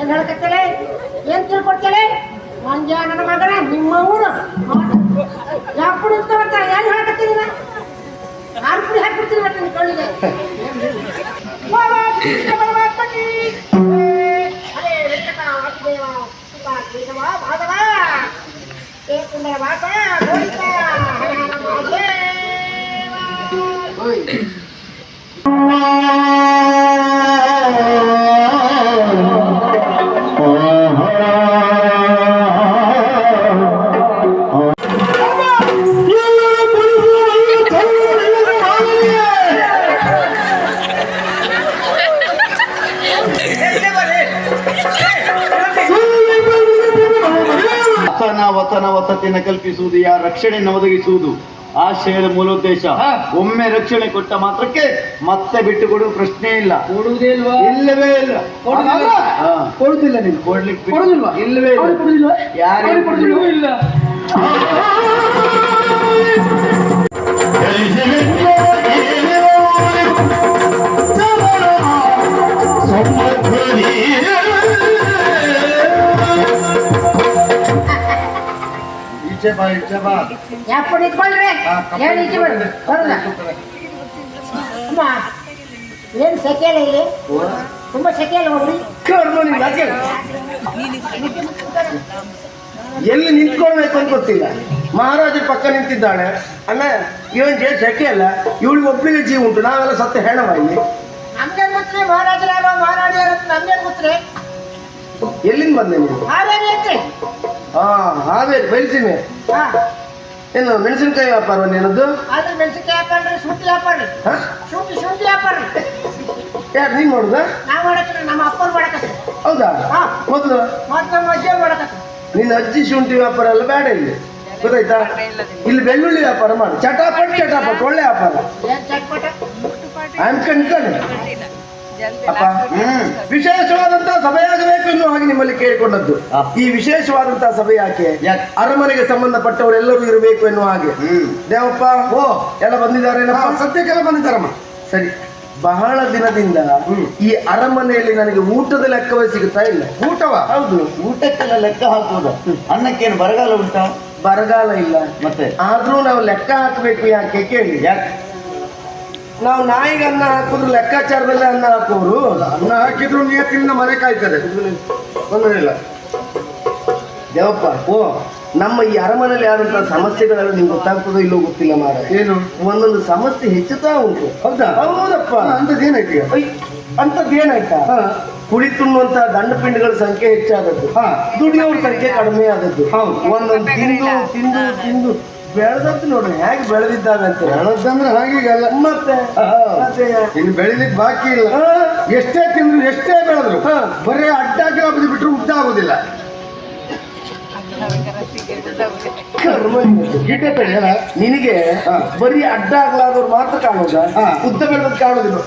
ಏನ್ ಹೇಳಕತ್ತಲೆ ಏನ್ ತಿಳ್ಕೊಡ್ತೇಲೆ ಮಂಜ ನನ್ನ ಮಗನ ನಿಮ್ಮ ಊರು ಯಾವ ಕುಡಿ ಅಂತ ಏನ್ ಹೇಳಕತ್ತೀನಿ ಆರು ಕುಡಿ ಹಾಕ್ಬಿಡ್ತೀನಿ ಮತ್ತೆ ನಿನ್ ಕಳ್ಳಿಗೆ ಬಾಬಾ, ಕೃಷ್ಣ ಪರಮಾತ್ಮ ಕೀ. ಹರೇ ವೆಂಕಟ ವಾಸುದೇವ ಕೇಶವ ಮಾಧವ ಏಕುಂದರ ವಾಸ ಗೋವಿಂದ ಹರ ಹರ ಮಹಾದೇವ. ವಸನ ಕಲ್ಪಿಸುವುದು ಯಾ ರಕ್ಷಣೆಯನ್ನು ಒದಗಿಸುವುದು ಆಶ್ರಯದ ಮೂಲ ಉದ್ದೇಶ. ಒಮ್ಮೆ ರಕ್ಷಣೆ ಕೊಟ್ಟ ಮಾತ್ರಕ್ಕೆ ಮತ್ತೆ ಬಿಟ್ಟು ಕೊಡುವ ಪ್ರಶ್ನೆ ಇಲ್ಲ. ಕೊಡುವುದೇ ಇಲ್ವಾ? ಇಲ್ಲವೇ ಇಲ್ಲ. ಕೊಡುದಿಲ್ಲ ನೀನು ಕೊಡ್ಲಿಕ್ಕೆ ಇಲ್ಲವೇ ಇಲ್ಲ. ಯಾರು ಇಲ್ಲ. ಈಚೆ ಬಾ ಈಚೆ ಬಾ. ಯಾಕೆ ನಿಂತ್ಕೊಳ್ರಿ ಹೇಳಿ ಈಚೆ ಬರ್ರಿ ಬರಲ್ಲ ಅಮ್ಮ ಏನ್ ಸೆಕೆ ಇಲ್ಲಿ? ತುಂಬಾ ಹೋಗ್ರಿ? ಎಲ್ಲಿ ನಿಂತ್ಕೊಳ್ಬೇಕು ಅಂತ ಗೊತ್ತಿಲ್ಲ. ಮಹಾರಾಜ ಪಕ್ಕ ನಿಂತಿದ್ದಾಳೆ. ಅಣ್ಣ ಇವನ್ಗೆ ಸೆಕೆ ಅಲ್ಲ ಇವಳಿಗೆ ಒಬ್ಬಳಿಗೆ ಜೀವ ಉಂಟು. ನಾವೆಲ್ಲ ಸತ್ತ ಹೆಣವ ಇಲ್ಲಿ. ನಮ್ಗೇನ್ ಗೊತ್ತ್ರಿ? ಮಹಾರಾಜರಾರೋ ಮಹಾರಾಜ ನಮ್ಗೇನ್ ಗೊತ್ತ್ರಿ? ಎಲ್ಲಿಂದ ಬಂದೆ ನೀವು ಹಾವೇರಿ ಐತ್ರಿ ಹಾ ಹಾವೇರಿ ಬಯಲ್ಸೀಮೆ ಹಾ. ಏನು ಮೆಣಸಿನಕಾಯಿ ವ್ಯಾಪಾರ ನಿನ್ನದು ಆದ್ರೆ ಮೆಣಸಿನ್ಕಾಯಿ ಹಾಕೊಂಡ್ರೆ ಶುಂಠಿ ಹಾಕೊಂಡ್ರಿ ಹಾ? ಶುಂಠಿ ಶುಂಠಿ ವ್ಯಾಪಾರ. ಯಾರು ನೀನ್ ಮಾಡುದ? ನಾವು ಮಾಡಕ್ಕೆ ನಮ್ಮ ಅಪ್ಪನ ಮಾಡಕ್ಕೆ ಹೌದಾ? ಹಾ. ಮೊದಲು? ಮತ್ತೆ ನಮ್ಮ ಅಜ್ಜಿ ಮಾಡಕತ್ರಿ ನಿನ್ನ ಅಜ್ಜಿ ಶುಂಠಿ ವ್ಯಾಪಾರ ಎಲ್ಲ ಬೇಡ ಇಲ್ಲಿ. ಗೊತ್ತಾಯ್ತಾ? ಇಲ್ಲಿ ಬೆಳ್ಳುಳ್ಳಿ ವ್ಯಾಪಾರ ಮಾಡು. ಚಟಾಪಟ್ ಚಟಾಪಟ್ ಒಳ್ಳೆ ವ್ಯಾಪಾರ. ಏನ್ ಚಟ್ಪಟ? ವಿಶೇಷವಾದಂತಹ ಸಭೆಯಾಗಬೇಕು ಎನ್ನುವ ಹಾಗೆ ನಿಮ್ಮಲ್ಲಿ ಕೇಳಿಕೊಂಡದ್ದು. ಈ ವಿಶೇಷವಾದಂತಹ ಸಭೆ ಯಾಕೆ? ಅರಮನೆಗೆ ಸಂಬಂಧಪಟ್ಟವರೆಲ್ಲರೂ ಇರಬೇಕು ಎನ್ನುವ ಹಾಗೆ. ಹ್ಮ್. ದೇವಪ್ಪ ಓ. ಎಲ್ಲ ಬಂದಿದ್ದಾರೆ ಸದ್ಯಕ್ಕೆಲ್ಲ ಬಂದಿದ್ದಾರಮ್ಮ. ಸರಿ. ಬಹಳ ದಿನದಿಂದ ಈ ಅರಮನೆಯಲ್ಲಿ ನನಗೆ ಊಟದ ಲೆಕ್ಕವೇ ಸಿಗುತ್ತಾ ಇಲ್ಲ? ಊಟವ? ಹೌದು. ಊಟಕ್ಕೆಲ್ಲ ಲೆಕ್ಕ ಹಾಕುವುದು. ಅನ್ನಕ್ಕೇನು ಬರಗಾಲ ಉಂಟಾ? ಬರಗಾಲ ಇಲ್ಲ. ಮತ್ತೆ? ಆದ್ರೂ ನಾವು ಲೆಕ್ಕ ಹಾಕಬೇಕು ಯಾಕೆ ಕೇಳಿ. ಯಾಕೆ? ನಾವು ನಾಯಿಗೆ ಅನ್ನ ಹಾಕಿದ್ರು ಲೆಕ್ಕಾಚಾರದಲ್ಲೇ ಅನ್ನ ಹಾಕೋರು ಅನ್ನ ಹಾಕಿದ್ರು ನಿಯತ್ತಿನಿಂದ ಮನೆ ಕಾಯ್ತದೆ ತೊಂದರೆಯಿಲ್ಲ ದೇವಪ್ಪ ಓ ನಮ್ಮ ಈ ಅರಮನೆಯಲ್ಲಿ ಆದಂತಹ ಸಮಸ್ಯೆಗಳೆಲ್ಲ ನಿಮ್ಗೆ ಗೊತ್ತಾಗ್ತದೋ ಇಲ್ಲೋ ಗೊತ್ತಿಲ್ಲ ಮಾರ ಏನು? ಒಂದೊಂದು ಸಮಸ್ಯೆ ಹೆಚ್ಚುತ್ತಾ ಉಂಟು. ಹೌದಾ? ಹೌದಪ್ಪ. ಅಂತದ್ದು ಏನಾಯ್ತು ಅಂತದ್ದು ಏನಾಯ್ತಾ? ಕುಳಿ ಪಿಂಡಗಳ ಸಂಖ್ಯೆ ಹೆಚ್ಚಾದದ್ದು. ದುಡಿಯೋರ ಸಂಖ್ಯೆ ಕಡಿಮೆ ಆದದ್ದು. ಒಂದೊಂದು ತಿಂದು ತಿಂದು ತಿಂದು. ಬೆಳೆದದ್ದು ನೋಡ್ರಿ ಹೇಗೆ ಬೆಳೆದಿದ್ದಾವೆ ಅಂತ ಬೆಳೆದಂದ್ರೆ ಹಾಗೀಗಲ್ಲ ಮತ್ತೆ ಮತ್ತೆ ಇನ್ನು ಬೆಳಿಲಿಕ್ಕೆ ಬಾಕಿ ಇಲ್ಲ. ಎಷ್ಟೇ ತಿಂದ್ರು ಎಷ್ಟೇ ಬೆಳೆದ್ರು. ಬರೀ ಅಡ್ಡ ಹಬ್ಬದು ಬಿಟ್ಟರು ಉದ್ದ ಆಗೋದಿಲ್ಲ. ಗಿಡ ನಿನಗೆ. ಬರೀ ಅಡ್ಡ ಆಗ್ಲಾದವ್ರು ಮಾತ್ರ ಕಾಣೋದ. ಉದ್ದ ಬೆಳೆದ್ ಕಾಣೋದಿಲ್ಲ.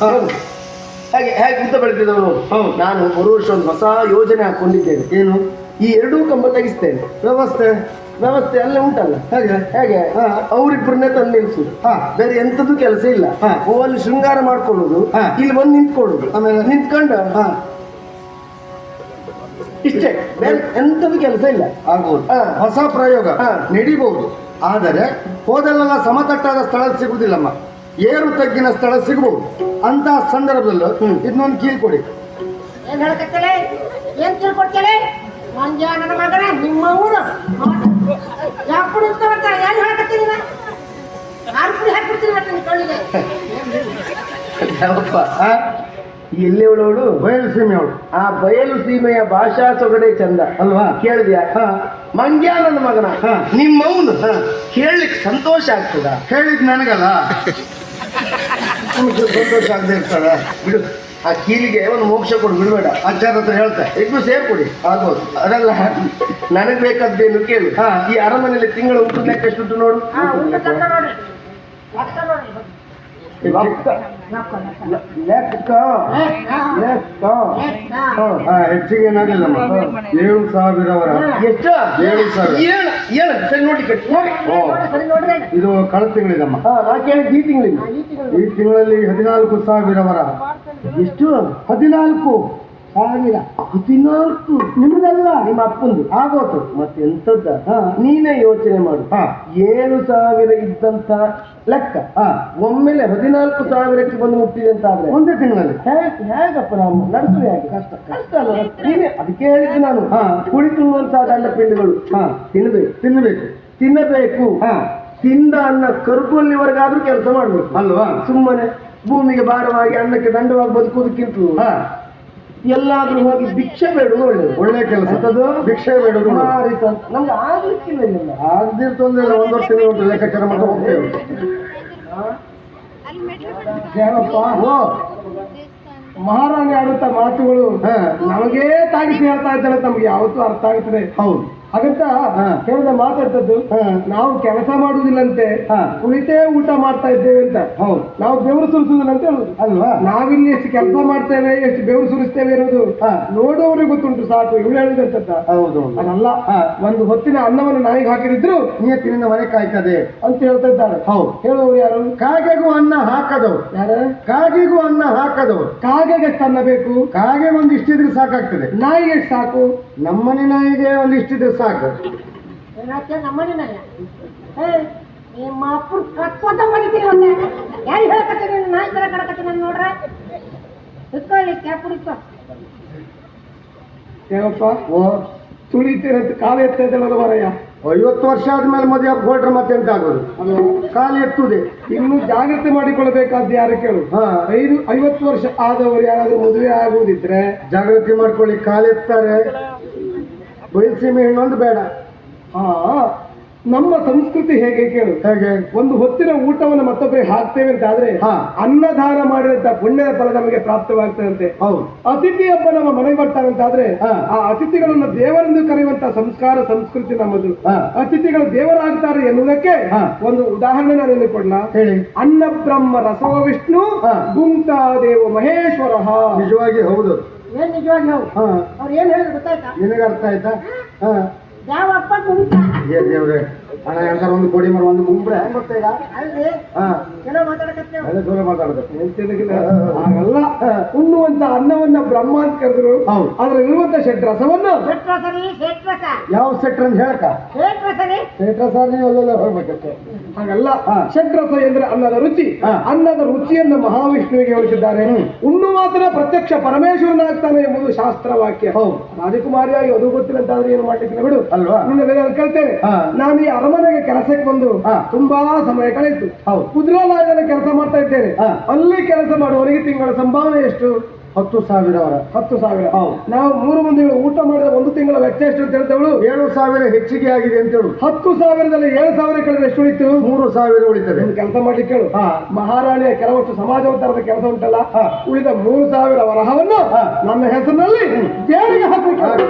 ಹಾಗೆ ಹೇಗೆ ಉದ್ದ ಬೆಳೆದಿದ್ದವರು. ನಾನು ಮೂರು ವರ್ಷ ಒಂದು ಹೊಸ ಯೋಜನೆ ಹಾಕೊಂಡಿದ್ದೇನೆ ಏನು? ಈ ಎರಡೂ ಕಂಬ ತೆಗಿಸ್ತೇನೆ. ವ್ಯವಸ್ಥೆ? ವ್ಯವಸ್ಥೆ ಅಲ್ಲೇ ಉಂಟಲ್ಲ? ಹೇಗೆ? ಹೇಗೆ? ಹಾ. ಅವ್ರಿಬ್ಬರನ್ನೇ ತಂದು ನಿಲ್ಸುದು. ಹಾ. ಬೇರೆ ಎಂತದ್ದು ಕೆಲಸ ಇಲ್ಲ. ಹಾ. ಓ ಅಲ್ಲಿ ಶೃಂಗಾರ ಮಾಡ್ಕೊಳ್ಳೋದು. ಹಾ. ಇಲ್ಲಿ ಬಂದು ನಿಂತ್ಕೊಳ್ಳೋದು. ಆಮೇಲೆ? ನಿಂತ್ಕೊಂಡು? ಹಾ. ಇಷ್ಟೇ. ಬೇರೆ ಎಂತದ್ದು ಕೆಲಸ ಇಲ್ಲ. ಆಗ್ಬೋದು. ಹೊಸ ಪ್ರಯೋಗ. ಹಾ. ನಡಿಬಹುದು. ಆದರೆ ಹೋದಲ್ಲೆಲ್ಲ ಸಮತಟ್ಟಾದ ಸ್ಥಳ ಸಿಗುವುದಿಲ್ಲಮ್ಮ. ಏರು ತಗ್ಗಿನ ಸ್ಥಳ ಸಿಗಬಹುದು. ಅಂತ ಸಂದರ್ಭದಲ್ಲೂ ಇದನ್ನೊಂದು ಕೀಲ್ ಕೊಡಿ. ಏನ್ ಹೇಳಕತ್ತಲೆ ಏನ್ ಮಂಜ ನನ್ನ ಮಗನ ನಿಮ್ಮ ಊರು. ಯಾವ ಏನ್ ಹೇಳಕತ್ತೀನಿ ಆರು ಹಾಕ್ಬಿಡ್ತೀನಿ ಮತ್ತೆ ಯಾವಪ್ಪ ಎಲ್ಲಿ ಅವಳವಳು ಬಯಲು ಸೀಮೆ ಅವಳು ಆ ಬಯಲು ಸೀಮೆಯ ಭಾಷಾ ಸೊಗಡೆ ಚಂದ. ಅಲ್ವಾ? ಕೇಳಿದ್ಯಾ? ಹಾ. ಮಂಗ್ಯ ನನ್ನ ಮಗನ. ಹಾ. ನಿಮ್ಮವನು. ಕೇಳಲಿಕ್ಕೆ ಸಂತೋಷ ಆಗ್ತದ. ಹೇಳಿದ್ ನನಗಲ್ಲ. ಸಂತೋಷ ಆಗದೆ ಇರ್ತದ? ಬಿಡು. ಆ ಕೀಲಿಗೆ ಒಂದು ಮೋಕ್ಷ ಕೊಡು ಬಿಡಬೇಡ. ಆಚಾರ ಹತ್ರ ಹೇಳ್ತಾ. ಇಬ್ಬರು ಸೇರ್ಕೊಡಿ. ಆಗ್ಬೋದು. ಅದಲ್ಲ ನನಗೆ ಬೇಕಾದ್ದೇನು ಕೇಳು. ಹಾ. ಈ ಅರಮನೆಯಲ್ಲಿ ತಿಂಗಳ ಊಟದ ಲೆಕ್ಕ ಎಷ್ಟುಂಟು ನೋಡು. ಲೆಕ್ಕ ಲೆಕ್ಕ ಹೆಚ್ಚಿಗೆ ಏನಾಗಲಿಲ್ಲಮ್ಮ ಏಳು ಸಾವಿರವರ. ಎಷ್ಟು? ಏಳು ಸಾವಿರ. ಏಳು ಏಳು. ಸರಿ ನೋಡಿ ಕಟ್ಟಿ ನೋಡಿ. ಸರಿ ನೋಡ್ರಿ ಇದು ಕಳೆದ ತಿಂಗಳಿದಮ್ಮ. ಹಾ ನಾ ಕೇಳಿದ್ದು ಈ ತಿಂಗಳಿಗೆ ಈ ತಿಂಗಳಲ್ಲಿ ಹದಿನಾಲ್ಕು ಸಾವಿರವರ. ಎಷ್ಟು? ಹದಿನಾಲ್ಕು. ಸಾವಿರ. ಹದಿನಾಲ್ಕು. ನಿಮ್ಮದಲ್ಲ ನಿಮ್ಮ ಅಪ್ಪಂದು. ಆಗೋತು. ಮತ್ತೆ ಎಂತದ್ದ. ನೀನೇ ಯೋಚನೆ ಮಾಡು. ಹಾ. ಏಳು ಸಾವಿರ ಇದ್ದಂತ ಲೆಕ್ಕ. ಹಾ. ಒಮ್ಮೆಲೆ ಹದಿನಾಲ್ಕು ಸಾವಿರಕ್ಕೆ ಬಂದು ಮುಟ್ಟಿದೆ ಅಂತ ಆದ್ರೆ ಒಂದೇ ತಿಂಗಳಲ್ಲಿ. ಹೇಗ್- ಹೇಗಪ್ಪ ನಾವು ನಡೆಸುದು ಹೇಗೆ? ಕಷ್ಟ ಕಷ್ಟ. ಅಲ್ಲ ನೀನೇ ಅದಕ್ಕೆ ಹೇಳಿದ್ದು ನಾನು. ಹಾ. ಕುಳಿತುವಂತಹ ದಂಡಪಿಂಡಿಗಳು. ಹಾ. ತಿನ್ನಬೇಕು ತಿನ್ನಬೇಕು ತಿನ್ನಬೇಕು. ಹಾ. ತಿಂದ ಅನ್ನ ಕರ್ಕೊಳ್ಳಿವರೆಗಾದ್ರೂ ಕೆಲಸ ಮಾಡ್ಬೇಕು. ಅಲ್ವಾ? ಸುಮ್ಮನೆ ಭೂಮಿಗೆ ಭಾರವಾಗಿ ಅನ್ನಕ್ಕೆ ದಂಡವಾಗಿ ಬದುಕುವುದಕ್ಕಿಂತ ಹಾ. ಎಲ್ಲಾದ್ರೂ ಹೋಗಿ ಭಿಕ್ಷೆ ಬೇಡುವುದು ಒಳ್ಳೇದು. ಒಳ್ಳೆ ಕೆಲಸ? ಭಿಕ್ಷೆ ಬೇಡುದು ಮಾರಿ ನಮ್ಗೆ ಆಗ್ಲಿಕ್ಕಿಲ್ಲ ಇಲ್ಲ ಆಗ್ದಿರ್ತು ಅಂದ್ರೆ ಒಂದು ವರ್ಷ ಉಂಟು ಲೆಕ್ಕಾಚಾರ ಮಾಡ್ತಾ ಹೋಗ್ತೇವೆ. ಮಹಾರಾಣಿ ಆಡುತ್ತ ಮಾತುಗಳು. ಹಾ. ನಮಗೇ ತಾಗಿಸಿ ಹೇಳ್ತಾ ಇದ್ದಾರೆ ನಮ್ಗೆ ಯಾವತ್ತೂ ಅರ್ಥ ಆಗ್ತದೆ ಹೌದು. ಹಾ. ಹೇಳಿದ ಮಾತಾಡ್ತದ್ದು. ನಾವು ಕೆಲಸ ಮಾಡುವುದಿಲ್ಲಂತೆ. ಕುಳಿತೇ ಊಟ ಮಾಡ್ತಾ ಇದ್ದೇವೆ ಅಂತ. ಹೌದು. ನಾವು ಬೆವರು ಸುರಿಸುವುದಿಲ್ಲಂತೆ ಅಲ್ವಾ? ನಾವಿಲ್ಲಿ ಎಷ್ಟು ಕೆಲಸ ಮಾಡ್ತೇವೆ ಎಷ್ಟು ಬೆವರು ಸುರಿಸ್ತೇವೆ ಇರೋದು ನೋಡೋರಿಗೆ ಗೊತ್ತುಂಟು ಸಾಕು ಇವಳು ಹೇಳಿದಂತ ಹೌದು ಅದಲ್ಲ. ಒಂದು ಹೊತ್ತಿನ ಅನ್ನವನ್ನು ನಾಯಿಗೆ ಹಾಕಿದ್ರು ನಿಯತ್ತಿನಿಂದ ಮನೆ ಕಾಯ್ತದೆ. ಅಂತ ಹೇಳ್ತಾ ಇದ್ದಾಳೆ ಹೌದು. ಹೇಳುವವರು ಯಾರು? ಕಾಗೆಗೂ ಅನ್ನ ಹಾಕದವು ಯಾರ? ಕಾಗೆಗೂ ಅನ್ನ ಹಾಕದವು ಕಾಗೆಗೆ ಅನ್ನ ಬೇಕು? ಕಾಗೆ ಒಂದಿಷ್ಟಿದ್ರೆ ಸಾಕಾಗ್ತದೆ. ನಾಯಿಗೆ ಸಾಕು? ನಮ್ಮನೆ ನಾಯಿಗೆ ಒಂದು ಇಷ್ಟಿದ್ರೆ ಸಾಕು. ಏನಾಗ್ತದೆ ನಮ್ಮನೆನಲ್ಲ ನಿಮ್ಮ ಅಪ್ಪನ ಕಟ್ಕೊಂತ ಮಾಡಿದ್ದೀರಿ ಒಂದೆ ಯಾರು ಹೇಳಕತ್ತೀನಿ? ನಾಯಿ ತರ ಕಡಕತ್ತೀನಿ ನಾನು ನೋಡ್ರೆ. ಇಟ್ಕೊಳ್ಳಿ ಕ್ಯಾಪ್ ಇಟ್ಕೊ ದೇವಪ್ಪ ಓ ತುಳಿತೀರಂತ ಕಾಲ ಎತ್ತಾ ಇದ್ದಲ್ಲ ಐವತ್ತು ವರ್ಷ ಆದ್ಮೇಲೆ ಮದುವೆ ಆಗಿ ಮತ್ತೆ ಎಂತ ಆಗೋದು? ಕಾಲು ಎತ್ತುದೆ. ಇನ್ನು ಜಾಗ್ರತೆ ಮಾಡಿಕೊಳ್ಳಬೇಕಾದ ಯಾರು ಕೇಳು? ಹಾ. ಐದು ಐವತ್ತು ವರ್ಷ ಆದವರು ಯಾರಾದ್ರೂ ಮದುವೆ ಆಗುವುದಿದ್ರೆ ಜಾಗೃತಿ ಮಾಡ್ಕೊಳ್ಳಿ. ಕಾಲು ಎತ್ತಾರೆ ಹೆಣ್ಣು ಹೆಣ್ಣೊಂದು ಬೇಡ. ಹಾ ನಮ್ಮ ಸಂಸ್ಕೃತಿ ಹೇಗೆ ಕೇಳು? ಹೇಗೆ? ಒಂದು ಹೊತ್ತಿನ ಊಟವನ್ನು ಮತ್ತೊಬ್ಬರಿಗೆ ಹಾಕ್ತೇವೆ ಅಂತ ಆದ್ರೆ. ಅನ್ನದಾನ ಮಾಡಿದಂತ ಪುಣ್ಯದ ಫಲ ನಮಗೆ ಪ್ರಾಪ್ತವಾಗ್ತದಂತೆ. ಹೌದು. ಅತಿಥಿ ಹಬ್ಬ ನಮ್ಮ ಮನೆಗೆ ಬರ್ತಾರಂತಾದ್ರೆ ಆದ್ರೆ ಆ ಅತಿಥಿಗಳನ್ನು ದೇವರೆಂದು ಕರೆಯುವಂತ ಸಂಸ್ಕಾರ ಸಂಸ್ಕೃತಿ ನಮ್ಮದು. ಅತಿಥಿಗಳು ದೇವರಾಗ್ತಾರೆ ಎನ್ನುವುದಕ್ಕೆ. ಒಂದು ಉದಾಹರಣೆ ನಾನು ಇಲ್ಲಿ ಕೊಡ್ಲ? ಹೇಳಿ. ಅನ್ನ ಬ್ರಹ್ಮ ರಸವ ವಿಷ್ಣು. ಗುಂತಾ ದೇವ ಮಹೇಶ್ವರ. ನಿಜವಾಗಿ ಹೌದು. ಏನ್ ನಿಜವಾಗಿ ನಾವು ಹಾ. ಅವ್ರು ಏನ್ ಹೇಳಿದ್ರು ಗೊತ್ತಾಯ್ತಾ? ನಿನಗೆ ಅರ್ಥ ಆಯ್ತಾ? ಹಾ. ಯಾವ ಅಪ್ಪ ಕುಂತ ಏನ್ ದೇವ್ರೆ? ಹಣ ಎಂತಾರ ಒಂದು ಕೊಡಿ ಮರ ಒಂದು ಗುಂಬ್ರೆ ಹೆಂಗ್ ಈಗ ಮಾತಾಡೋದು ಹಾಗಲ್ಲ. ಉಣ್ಣುವಂತ ಅನ್ನವನ್ನ ಬ್ರಹ್ಮ ಅಂತ ಕರೆದ್ರು ಅದ್ರ ಇರುವಂತ ಶೆಟ್ ರಸವನ್ನ? ಯಾವ ಸೆಟ್ರ್ ಅಂತ ಹೇಳಕ ಶೆಟ್ ರಸ ನೀವು ಅಲ್ಲೆಲ್ಲ ಹೋಗ್ಬೇಕಷ್ಟೆ. ಹಾಗಲ್ಲ. ಶೆಟ್ ರಸ ಎಂದ್ರೆ ಅನ್ನದ ರುಚಿ. ಅನ್ನದ ರುಚಿಯನ್ನು ಮಹಾವಿಷ್ಣುವಿಗೆ ಹೋಲಿಸಿದ್ದಾರೆ ಉಣ್ಣು ಮಾತ್ರ ಪ್ರತ್ಯಕ್ಷ ಪರಮೇಶ್ವರನಾಗ್ತಾನೆ ಎಂಬುದು ಶಾಸ್ತ್ರ ವಾಕ್ಯ ಹೌದು. ರಾಜಕುಮಾರಿಯಾಗಿ ಅದು ಗೊತ್ತಿಲ್ಲ ಅಂತ ಆದ್ರೆ ಏನು ಮಾಡ್ಲಿಕ್ಕೆ ಬಿಡು. ಅಲ್ವಾ? ನಿನ್ನ ಕೇಳ್ತೇನೆ ಹಾ. ನಾನು ಈ ಅರಮನೆಗೆ ಕೆಲಸಕ್ಕೆ ಬಂದು. ತುಂಬಾ ಸಮಯ ಕಳೆಯಿತು ಹೌದು. ಕುದುರೆಲಾಯನ ಕೆಲಸ ಮಾಡ್ತಾ ಇದ್ದೇನೆ. ಅಲ್ಲಿ ಕೆಲಸ ಮಾಡುವವರಿಗೆ ತಿಂಗಳ ಸಂಭಾವನೆ ಎಷ್ಟು ಹತ್ತು ಸಾವಿರ ಅವರ ಹತ್ತು ಸಾವಿರ. ನಾವು ಮೂರು ಮಂದಿಗಳು ಊಟ ಮಾಡಿದ ಒಂದು ತಿಂಗಳ ವೆಚ್ಚ ಎಷ್ಟು ಅಂತ ಹೇಳ್ತೇವಳು? ಏಳು ಸಾವಿರ ಹೆಚ್ಚಿಗೆ ಆಗಿದೆ ಅಂತ ಹೇಳು. ಹತ್ತು ಸಾವಿರದಲ್ಲಿ ಏಳು ಸಾವಿರ ಕಳೆದ್ರೆ ಎಷ್ಟು ಉಳಿತು? ಮೂರು ಸಾವಿರ ಉಳಿತದೆ. ಕೆಲಸ ಮಾಡ್ಲಿಕ್ಕೆ ಹೇಳು ಹಾ. ಮಹಾರಾಣಿಯ ಕೆಲವಷ್ಟು ಸಮಾಜೋದ್ಧಾರದ ಕೆಲಸ ಉಂಟಲ್ಲ. ಉಳಿದ ಮೂರು ಸಾವಿರ ವರಹವನ್ನು. ನನ್ನ ಹೆಸರಿನಲ್ಲಿ ದೇವರಿಗೆ ಹಾಕಬೇಕು.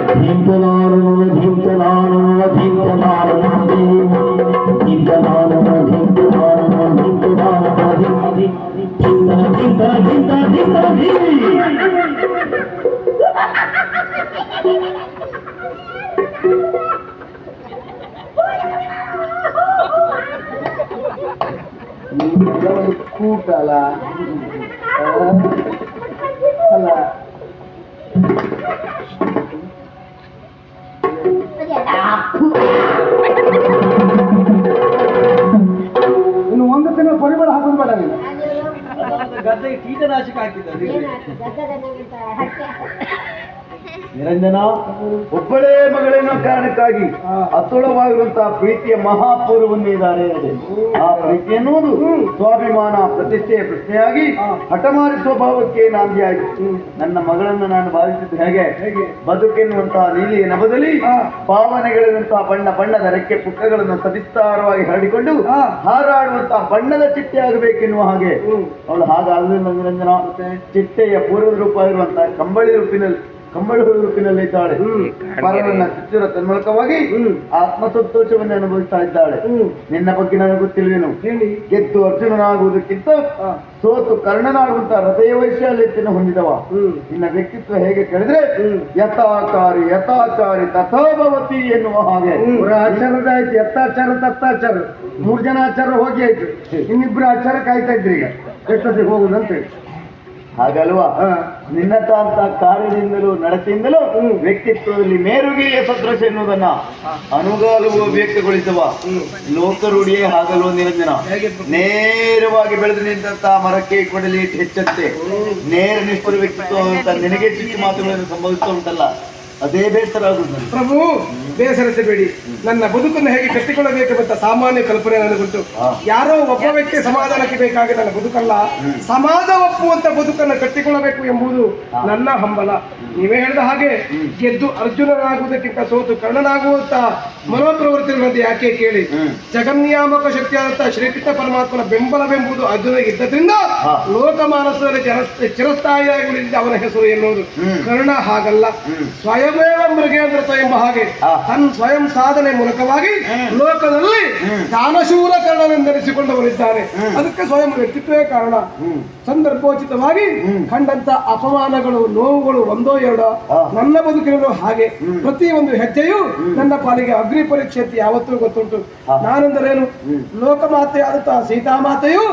ಕೂಟ ಅಲ್ಲ ಆ? ಅಲ್ಲ ಇನ್ನು ಒಂದು ತಿಂಗಳು ಪರಿಮಳ ಹಾಕೋದು ಬೇಡ ನೀನು ಗದ್ದೆಗೆ ಕೀಟನಾಶಕ ಹಾಕಿದ್ದಾರೆ. ನಿರಂಜನ ಒಬ್ಬಳೇ ಮಗಳೇನೋ ಕಾರಣಕ್ಕಾಗಿ ಅತುಳವಾಗಿರುವಂತಹ ಪ್ರೀತಿಯ ಮಹಾಪೂರ್ವವನ್ನು ಇದ್ದಾರೆ ಆ ಪ್ರೀತಿ ಎನ್ನುವುದು ಸ್ವಾಭಿಮಾನ ಪ್ರತಿಷ್ಠೆಯ ಪ್ರಶ್ನೆಯಾಗಿ ಹಠಮಾರಿ ಸ್ವಭಾವಕ್ಕೆ ನಾಂದಿಯಾಯಿತು ನನ್ನ ಮಗಳನ್ನು ನಾನು ಭಾವಿಸಿದ್ದು ಹೇಗೆ? ಬದುಕೆನ್ನುವಂತಹ ನೀಲಿ ನಭದಲ್ಲಿ ಭಾವನೆಗಳಿರುವಂತಹ ಬಣ್ಣ ಬಣ್ಣದ ರೆಕ್ಕೆ ಪುಕ್ಕಗಳನ್ನು ಸವಿಸ್ತಾರವಾಗಿ ಹರಡಿಕೊಂಡು ಹಾರಾಡುವಂತಹ ಬಣ್ಣದ ಚಿಟ್ಟೆ ಆಗಬೇಕೆನ್ನುವ ಹಾಗೆ. ಅವಳು ಹಾಗಾಗಲಿಲ್ಲ ನಿರಂಜನ ಚಿಟ್ಟೆಯ ಪೂರ್ವ ರೂಪ ಇರುವಂತಹ ಕಂಬಳಿ ರೂಪಿನಲ್ಲಿ ಕಂಬಳಿ ರೂಪಿನಲ್ಲಿ ಇದ್ದಾಳೆ. ಪರನನ್ನ ಚುಚ್ಚುರ ತನ್ಮೂಲಕವಾಗಿ ಆತ್ಮ ಸಂತೋಷವನ್ನು ಅನುಭವಿಸ್ತಾ ಇದ್ದಾಳೆ. ನಿನ್ನ ಬಗ್ಗೆ ನನಗೆ ಗೊತ್ತಿಲ್ವೇನು? ಗೆದ್ದು ಅರ್ಜುನನಾಗುವುದಕ್ಕಿಂತ ಸೋತು ಕರ್ಣನಾಗುವಂತ ಹೃದಯ ವೈಶಾಲ್ಯತೆಯನ್ನು ಹೊಂದಿದವ. ನಿನ್ನ ವ್ಯಕ್ತಿತ್ವ ಹೇಗೆ ಕೇಳಿದ್ರೆ ಯಥಾಕಾರಿ ಯಥಾಚಾರಿ ತಥಾಭವತಿ ಎನ್ನುವ ಹಾಗೆ. ಆಚಾರದ ಆಯ್ತು ಯಥಾಚಾರ ತತ್ತಾಚಾರ ಮೂರ್ ಜನ ಆಚಾರ ಹೋಗಿ ಆಯ್ತು. ಇನ್ನಿಬ್ರು ಆಚಾರ ಕಾಯ್ತಾ ಇದ್ರಿ ಈಗ. ಎಷ್ಟೊತ್ತಿಗೆ ಹೋಗುದಂತೇಳಿ ಹೇಳಿ. ಹಾಗಲ್ವಾ? ನಿನ್ನತಾಂತ ಕಾರ್ಯದಿಂದಲೂ ನಡತೆಯಿಂದಲೂ ವ್ಯಕ್ತಿತ್ವದಲ್ಲಿ ಮೇರುಗೆ ಸದೃಶ ಎನ್ನುವುದನ್ನ ಅನುಗಾಲುವ ವ್ಯಕ್ತಗೊಳಿಸುವ ಲೋಕರುಡಿಯೇ ಹಾಗಲ್ವ ನಿರಂಜನ? ನೇರವಾಗಿ ಬೆಳೆದು ನಿಂತಹ ಮರಕ್ಕೆ ಕೊಡಲಿ ಹೆಚ್ಚಂತೆ ನೇರ ನಿಷ್ಠುರ ವ್ಯಕ್ತಿತ್ವ ಅಂತ ನಿನಗೆ ಚಿಕ್ಕ ಮಾತುಗಳನ್ನು ಸಂಭವಿಸ್ತಾ ಉಂಟಲ್ಲ. ಅದೇ ಬೇಸರ ಆಗುದು ನನಗೆ. ಪ್ರಭು ಬೇಸರಿಸಬೇಡಿ ನನ್ನ ಬದುಕನ್ನು ಹೇಗೆ ಕಟ್ಟಿಕೊಳ್ಳಬೇಕೆಂಬ ಸಾಮಾನ್ಯ ಕಲ್ಪನೆ ನನಗುಂಟು ಗೊತ್ತು ಯಾರೋ ಒಬ್ಬ ವ್ಯಕ್ತಿ ಸಮಾಧಾನಕ್ಕೆ ಬೇಕಾಗಿ ನನ್ನ ಬದುಕಲ್ಲ. ಸಮಾಜ ಒಪ್ಪುವಂತ ಬದುಕನ್ನು ಕಟ್ಟಿಕೊಳ್ಳಬೇಕು ಎಂಬುದು ನನ್ನ ಹಂಬಲ. ನೀವೇ ಹೇಳಿದ ಹಾಗೆ ಗೆದ್ದು ಅರ್ಜುನನಾಗುವುದಕ್ಕಿಂತ ಸೋತು ಕರ್ಣನಾಗುವಂತ ಮನೋಪ್ರವೃತ್ತಿಗಳಂತೆ ಯಾಕೆ ಕೇಳಿ? ಜಗನ್ಯಾಮಕ ಶಕ್ತಿಯಾದಂತಹ ಶ್ರೀಕೃಷ್ಣ ಪರಮಾತ್ಮನ ಬೆಂಬಲವೆಂಬುದು ಅರ್ಜುನಿಗೆ ಇದ್ದದ್ರಿಂದ ಲೋಕಮಾನಸದಲ್ಲಿ ಜನ ಚಿರಸ್ಥಾಯಿಯಾಗಿ ಉಳಿದಿದ್ದ ಅವನ ಹೆಸರು ಎನ್ನುವುದು. ಕರ್ಣ ಹಾಗಲ್ಲ. ಸ್ವಯಮೇವ ಮೃಗೇಂದ್ರತ ಎಂಬ ಹಾಗೆ. ತನ್ನ ಸ್ವಯಂ ಸಾಧನೆ ಮೂಲಕವಾಗಿ ಲೋಕದಲ್ಲಿ ದಾನಶೂರ ಕರ್ಣವೆಂದೆನಿಸಿಕೊಂಡವರಿದ್ದಾರೆ ಅದಕ್ಕೆ ಸ್ವಯಂ ವ್ಯಕ್ತಿತ್ವವೇ ಕಾರಣ. ಸಂದರ್ಭೋಚಿತವಾಗಿ ಕಂಡಂತ ಅಪಮಾನಗಳು ನೋವುಗಳು ಒಂದೋ ಎರಡೋ ನನ್ನ ಬದುಕಿನಲ್ಲೂ ಹಾಗೆ. ಪ್ರತಿ ಒಂದು ಹೆಜ್ಜೆಯು ನನ್ನ ಪಾಲಿಗೆ ಅಗ್ನಿ ಪರೀಕ್ಷೆ ಅಂತ ಯಾವತ್ತೂ ಗೊತ್ತುಂಟು. ನಾನೆಂದರೇನು? ಲೋಕಮಾತೆಯಾದಂತಹ ಸೀತಾಮಾತೆಯು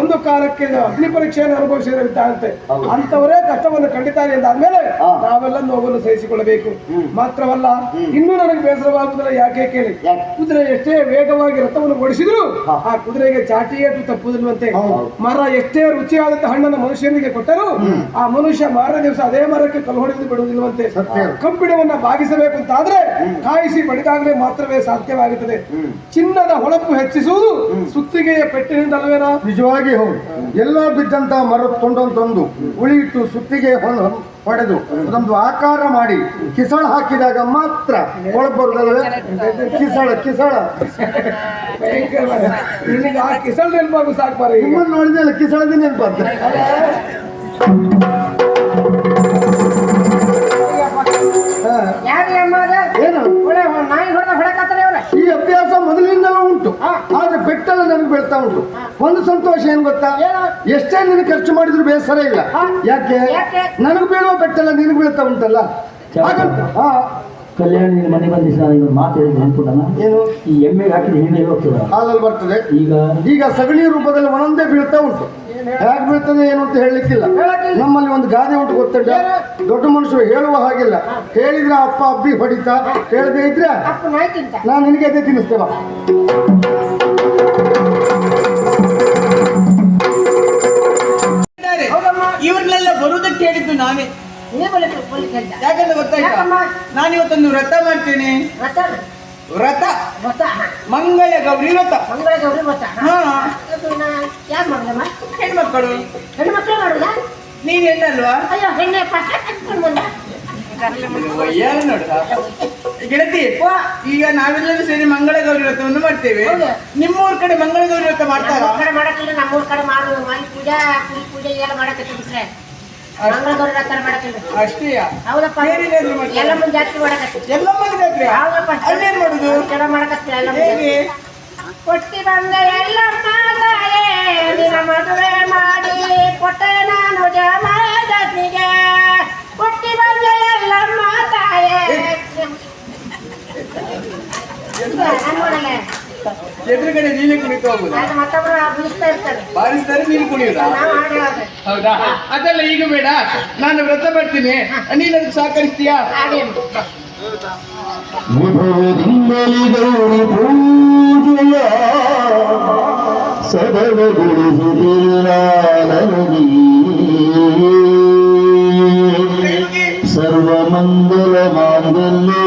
ಒಂದು ಕಾಲಕ್ಕೆ ಅಗ್ನಿ ಪರೀಕ್ಷೆಯನ್ನು ಅನುಭವಿಸಿದಂತೆ ಅಂತವರೇ ಕಷ್ಟವನ್ನು ಕಂಡಿದ್ದಾರೆ ಎಂದಾದ್ಮೇಲೆ. ನಾವೆಲ್ಲ ನೋವನ್ನು ಸಹಿಸಿಕೊಳ್ಳಬೇಕು. ಮಾತ್ರವಲ್ಲ ಇನ್ನೂ ನನಗೆ ಬೇಸರವಾಗುವುದಿಲ್ಲ. ಯಾಕೆ ಕೇಳಿ? ಕುದುರೆ ಎಷ್ಟೇ ವೇಗವಾಗಿ ರಥವನ್ನು ಓಡಿಸಿದ್ರು ಆ ಕುದುರೆಗೆ ಚಾಟಿಯೇಟು ತಪ್ಪುದಿಲ್ವಂತೆ ಮರ ಎಷ್ಟೇ ರುಚಿಯಾದಂತಹ ಹಣ್ಣನ್ನು ಮನುಷ್ಯನಿಗೆ ಕೊಟ್ಟರು ಆ ಮನುಷ್ಯ ಮಾರನೇ ದಿವಸ ಅದೇ ಮರಕ್ಕೆ ಕಲ್ಲು ಹೊಡೆದು ಬಿಡುವುದಿಲ್ವಂತೆ ಕಬ್ಬಿಣವನ್ನ ಬಾಗಿಸಬೇಕು ಅಂತ ಆದ್ರೆ ಕಾಯಿಸಿ ಬಡಿದಾಗಲೇ ಮಾತ್ರವೇ ಸಾಧ್ಯವಾಗುತ್ತದೆ. ಚಿನ್ನದ ಹೊಳಪು ಹೆಚ್ಚಿಸುವುದು ಸುತ್ತಿಗೆಯ ಪೆಟ್ಟಿನಿಂದಲ್ವೇನಾ ನಿಜವಾಗಿ ಹೌದು ಎಲ್ಲ ಬಿದ್ದಂತ ಮರ ತುಂಡೊಂದೊಂದು ಉಳಿಯಿಟ್ಟು ಸುತ್ತಿಗೆ ಹೊಡೆದು ಅದೊಂದು ಆಕಾರ ಮಾಡಿ ಕಿಸಳ ಹಾಕಿದಾಗ ಮಾತ್ರ ಒಳಗೆ ಬರುದಲ್ಲ ಕಿಸಳ. ಕಿಸಳ ಕಿಸಳ ನೆನಪಾಗು ಸಾಕ್ಬಾರ ಈಗ. ನಿಮ್ಮನ್ನು ನೋಡಿದ್ರೆ ಕಿಸಳದ ನೆನಪಾದ ಯಾರು ಅಮ್ಮ ಅದ ಏನು ಒಳ್ಳೆ ನಾಯಿ ಹೊಡೆದ ಹೊಡಕತ್ತಾರೆ ಅವ್ರ ಈ ಮೊದಲಿಂದಲೂ ಉಂಟು. ಆದ್ರೆ ಬೆಟ್ಟಲ್ಲ ನನಗೆ ಬೆಳ್ತಾ ಉಂಟು. ಒಂದು ಸಂತೋಷ ಏನ್ ಗೊತ್ತಾ? ಎಷ್ಟೇ ನಿನಗೆ ಖರ್ಚು ಮಾಡಿದ್ರು ಬೇಸರ ಇಲ್ಲ. ಯಾಕೆ? ನನಗೆ ಬೀಳುವ ಬೆಟ್ಟಲ್ಲ ನಿನಗೆ ಬೀಳ್ತಾ ಉಂಟಲ್ಲ? ಹಾಗಂತ ಹಾ. ಕಲ್ಯಾಣ ನಿನ್ನ ಮನೆ ಬಂದಿಸ ನಾನು ಮಾತು ಹೇಳಿದ್ರೆ ನೆನ್ಪುಂಟನ ಏನು? ಈ ಎಮ್ಮೆ ಹಾಕಿದ ಹಿಂದೆ ಹೋಗ್ತದ. ಹಾಲಲ್ಲಿ ಬರ್ತದೆ. ಈಗ ಈಗ ಸಗಣಿ ರೂಪದಲ್ಲಿ ಒಂದೊಂದೇ ಬೀಳ್ತಾ ಉಂಟು. ಹೇಗೆ ಬೀಳ್ತದೆ ಏನು ಅಂತ ಹೇಳಲಿಕ್ಕಿಲ್ಲ. ನಮ್ಮಲ್ಲಿ ಒಂದು ಗಾದೆ ಉಂಟು ಗೊತ್ತಡ್ಡ ದೊಡ್ಡ ಮನುಷ್ಯರು ಹೇಳುವ ಹಾಗಿಲ್ಲ. ಹೇಳಿದ್ರೆ ಅಪ್ಪ ಅಬ್ಬಿ ಹೊಡಿತಾ. ಹೇಳದೆ ಇದ್ರೆ ನಾನು ನಿನಗೆ ಅದೇ ತಿನ್ನಿಸ್ತೇವ ಹೌದಮ್ಮ ಇವ್ರನ್ನೆಲ್ಲ ಬರುವುದಕ್ಕೆ ಹೇಳಿದ್ದು ನಾನೇ ಯಾಕಂದ್ರೆ ಗೊತ್ತಾಯ್ತಾ? ನಾನು ಇವತ್ತೊಂದು ವ್ರತ ಮಾಡ್ತೇನೆ. ವ್ರತ? ಮಂಗಳ ಗೌರಿ ವ್ರತ. ಮಂಗಳ ಗೌರಿ ವ್ರತ ಹೆಣ್ಮಕ್ಕಳು ಹೆಣ್ಣು ಮಕ್ಕಳು ಮಾಡುದ? ನೀನ್ ಹೆಣ್ಣಲ್ವಾ? ಅಯ್ಯೋ ಹೆಣ್ಣೆ ಪಕ್ಕ ಕಟ್ಕೊಂಡು ಬಂದ. ಏನು ನೋಡ? ಗೆಳತಿ ಈಗ ನಾವೆಲ್ಲರೂ ಸೇರಿ ಮಂಗಳ ಗೌರಿ ವ್ರತವನ್ನು ಮಾಡ್ತೇವೆ. ನಿಮ್ಮ ನಿಮ್ಮೂರ್ ಕಡೆ ಮಂಗಳ ಗೌರಿ ವ್ರತ ಮಾಡ್ತಾರೆ? ನಮ್ಮೂರ್ ಕಡೆ ಮಾಡುದು ಪೂಜಾ ಪೂಜೆ ಎಲ್ಲ ಮಾಡಕ್ಕೆ ಬಿಟ್ರೆ ಮಂಗಳ ರಕ್ತ ಹೌದಪ್ಪ? ಎಲ್ಲ ಮುಂದೆ ಮಾಡಕತ್ತಿ. ಎಲ್ಲ ಮಾಡಿದ್ರೆ ಹೌದಪ್ಪ. ಅಲ್ಲೇನ್ ಮಾಡುದು? ಕೆಲ ಮಾಡಕತ್ತಿ ಎಲ್ಲ ಹೇಗೆ ಕೊಟ್ಟಿ ಬಂದ ಎಲ್ಲ ಮಾತಾಯೇ ನಿನ್ನ ಮದುವೆ ಮಾಡಿ ಕೊಟ್ಟೆ ನಾನು ಜಮಾದನಿಗೆ ಕೊಟ್ಟಿ ಬಂದ ಎಲ್ಲ ಮಾತಾಯೇ ಎದುರುಗಡೆ ನೀನೆ ಕುಣಿತ ಹೋಗುದು? ಬಾರಿಸಿದರೆ ನೀನು ಕುಣಿಯುದಾ? ಹೌದಾ? ಅದೆಲ್ಲ ಈಗ ಬೇಡ. ನಾನು ವ್ರತ ಮಾಡ್ತೀನಿ ನೀನು ಅದಕ್ಕೆ ಸಹಕರಿಸ್ತೀಯಾ? ನನಗೆ ಸರ್ವಮಂಗಲ ಮಾಂಗಲ್ಯೇ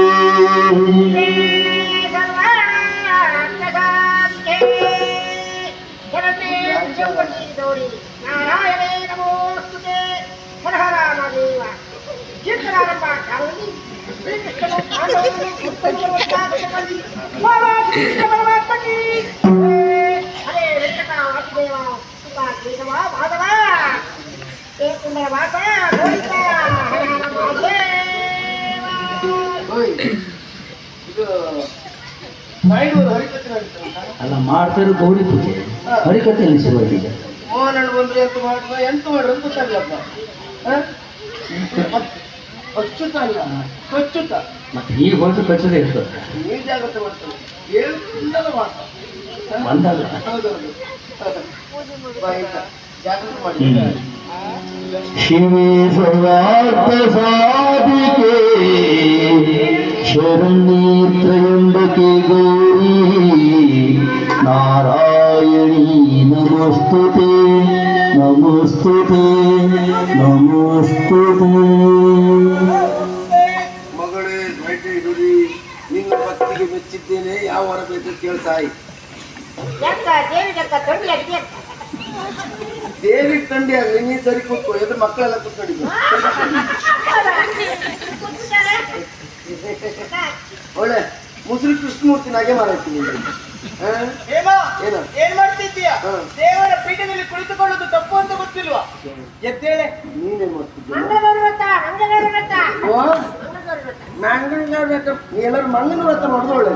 ಅಲ್ಲ ಮಾಡ್ತಾರೆ ಗೌರಿ ಪೂಜೆ. ಹರಿಕಥೆಯಲ್ಲಿ ಶುರುವಾಗಿದೆ. ಮೋಹನ ಬಂದ್ರೆ ಎಂತ ಮಾಡುವ? ಎಂತ ಮಾಡುವ ಗೊತ್ತಾಗ್ಲಪ್ಪ. ಹ? ಅಚ್ಚುತ ಅಲ್ಲ ಸ್ವಚ್ಛುತ ಮತ್ತೆ ಈಗ ಹೊರಟು ಕಚ್ಚದೆ ಇರ್ತದೆ ನೀ ಜಾಗ್ರತೆ ಮಾಡ್ತಾರೆ ಏಳು ಮಾಸ ಬಂದಾಗ ಹೌದೌದು ಹೌದು. ಬಾ, ಈಗ ಜಾಗ್ರತೆ ಮಾಡಿ ಹ್ಮ್. ಶಿವೆ ಸರ್ವಾರ್ಥ ಸಾಧಿಕೆ ಶರಣಿ ತ್ರಯಂಬಕೆ ಗೌರಿ ನಾರಾಯಣಿ ನಮಸ್ತುತೆ ನಮಸ್ತುತೆ ನಮಸ್ತುತೆ ಅಡಿಗೆ ದೇವಿ ತಂಡಿ ಅಲ್ಲಿ ನೀ ಸರಿ ಕೂತ್ಕೊ ಎದುರು ಮಕ್ಕಳೆಲ್ಲ ಕೂತ್ಕೊಂಡಿದ್ದು ಒಳ್ಳೆ ಮುಸುರಿ ಕೃಷ್ಣಮೂರ್ತಿನಾಗೆ ನೀನು? ಹೇಮ ಏನು? ಏನ್ ಮಾಡ್ತಿದ್ದೀಯ? ದೇವರ ಪೀಠದಲ್ಲಿ ಕುಳಿತುಕೊಳ್ಳೋದು ತಪ್ಪು ಅಂತ ಗೊತ್ತಿಲ್ವಾ? ಎದ್ದೇಳೆ. ನೀನೇನ್ ಮಾಡ್ತಿದ್ದೆ ಎಲ್ಲರೂ ಮಣ್ಣಿನ ವ್ರತ ಮಾಡೋದು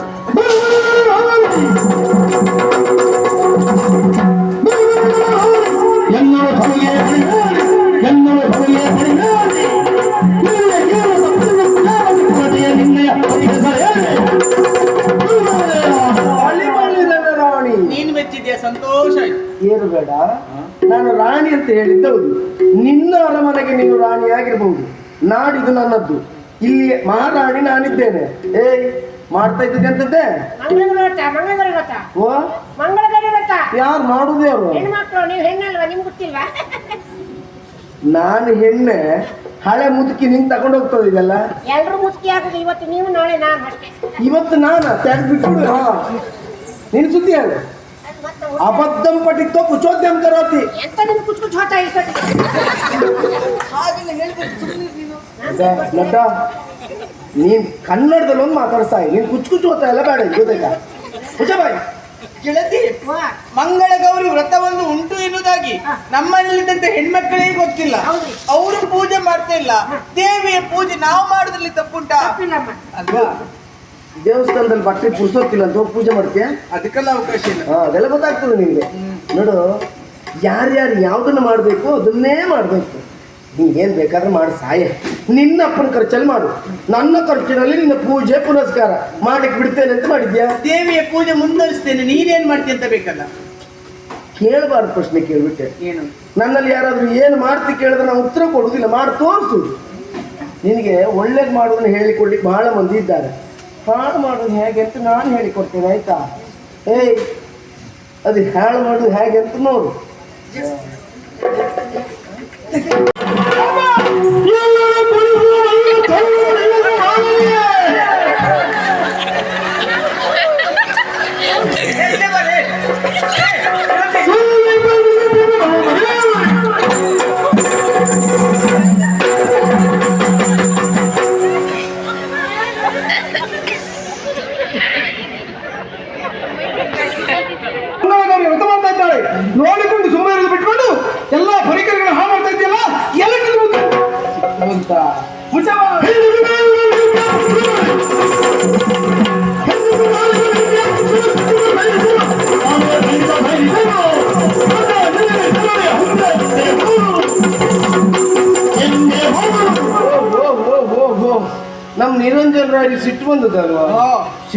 ರಾಣಿ ನೀನು ಮೆಚ್ಚಿದ್ಯಾ? ಸಂತೋಷ ಆಯ್ತು. ಏನು ಬೇಡ ನಾನು ರಾಣಿ ಅಂತ ಹೇಳಿದ್ದೆ ಹೌದು. ನಿನ್ನ ಅರಮನೆಗೆ ನೀನು ರಾಣಿಯಾಗಿರಬಹುದು ನಾಡಿದು ನನ್ನದ್ದು. ಇಲ್ಲಿ ಮಹಾರಾಣಿ ನಾನಿದ್ದೇನೆ. ಏಯ್ ಮಾಡ್ತಾ ಇದ್ದಿದ್ದೆ ಅಂತದ್ದೆ? ಓ ಯಾರು ಮಾಡುದೇ ಅವರು? ಹೆಣ್ಮಕ್ಳು ನೀವು ಹೆಣ್ಣಲ್ವಾ? ನಿಮ್ಗೆ ಗೊತ್ತಿಲ್ವಾ? ನಾನು ಹೆಣ್ಣೆ ಹಳೆ ಮುದುಕಿ ನಿನ್ ತಗೊಂಡು ಹೋಗ್ತದೆ ಇದೆಲ್ಲ? ಎಲ್ರು ಮುದುಕಿ ಆಗುದು ಇವತ್ತು ನೀವು ನಾಳೆ ನಾನು ಅಷ್ಟೇ. ಇವತ್ತು ನಾನು? ತೆಗೆದ್ಬಿಟ್ಟು ಹಾ. ನಿನ್ ಸುದ್ದಿ ಹೇಳು. ಅಬದ್ಧಂ ಪಠಿತ್ತೋ ಕುಚೋದ್ಯಂ ಕರೋತಿ. ಎಂತ ನಿಮ್ಗೆ ಕುಚ್ ಕುಚ್ ಹೋತಾ ಇಷ್ಟೊತ್ತಿ ನಟ, ನಟ ನೀನ್ ಕನ್ನಡದಲ್ಲಿ ಒಂದು ಮಾತಾಡಿಸ್ತಾ ನೀನ್ ಕುಚ್ಚು ಕುಚ್ಚು ಹೋಗ್ತಾ ಇಲ್ಲ ಬೇಡ ಗೊತ್ತಾಯ್ತಾ? ಗೆಳತಿ ಮಂಗಳ ಗೌರಿ ವ್ರತವನ್ನು ಉಂಟು ಎನ್ನುವುದಾಗಿ ನಮ್ಮಲ್ಲಿದ್ದಂತ ಹೆಣ್ಮಕ್ಕಳಿಗೆ ಗೊತ್ತಿಲ್ಲ. ಅವರು ಪೂಜೆ ಮಾಡ್ತಾ ಇಲ್ಲ. ದೇವಿಯ ಪೂಜೆ ನಾವು ಮಾಡೋದ್ರಲ್ಲಿ ತಪ್ಪುಂಟಾ? ಅಲ್ವಾ? ದೇವಸ್ಥಾನದಲ್ಲಿ ಬಟ್ಟೆ ಪುರ್ಸೋತಿಲ್ಲ ಅಂತ ಹೋಗಿ ಪೂಜೆ ಮಾಡ್ತೀಯ? ಅದಕ್ಕೆಲ್ಲ ಅವಕಾಶ ಇಲ್ಲ. ಹಾ ಅದೆಲ್ಲ ಗೊತ್ತಾಗ್ತದೆ ನಿಮಗೆ. ನೋಡು ಯಾರ್ಯಾರು ಯಾವ್ದನ್ನ ಮಾಡಬೇಕು ಅದನ್ನೇ ಮಾಡಬೇಕು. ನೀನು ಏನು ಬೇಕಾದ್ರೆ ಮಾಡಿ ಸಹಾಯ ನಿನ್ನ ಅಪ್ಪನ ಖರ್ಚಲ್ಲಿ ಮಾಡು. ನನ್ನ ಖರ್ಚಿನಲ್ಲಿ ನಿನ್ನ ಪೂಜೆ ಪುನಸ್ಕಾರ ಮಾಡಕ್ ಬಿಡ್ತೇನೆ ಅಂತ ಮಾಡಿದ್ಯಾ? ದೇವಿಯ ಪೂಜೆ ಮುಂದುವರಿಸ್ತೇನೆ. ನೀನೇನ್ ಮಾಡ್ತಿ ಅಂತ ಬೇಕಲ್ಲ. ಕೇಳಬಾರ್ದು ಪ್ರಶ್ನೆ ಕೇಳ್ಬಿಟ್ಟೆ. ಏನು? ನನ್ನಲ್ಲಿ ಯಾರಾದ್ರೂ ಏನು ಮಾಡ್ತಿ ಕೇಳಿದ್ರೆ ನಾನು ಉತ್ತರ ಕೊಡುವುದಿಲ್ಲ. ಮಾಡಿ ತೋರಿಸು. ನಿನಗೆ ಒಳ್ಳೇದು ಮಾಡೋದನ್ನ ಹೇಳಿಕೊಡ್ಲಿಕ್ಕೆ ಬಹಳ ಮಂದಿ ಇದ್ದಾರೆ. ಹಾಳು ಮಾಡೋದು ಹೇಗೆ ಅಂತ ನಾನು ಹೇಳಿಕೊಡ್ತೇನೆ ಆಯ್ತಾ? ಏಯ್ ಅದು ಹಾಳು ಮಾಡೋದು ಹೇಗೆ ಅಂತ ನೋಡು.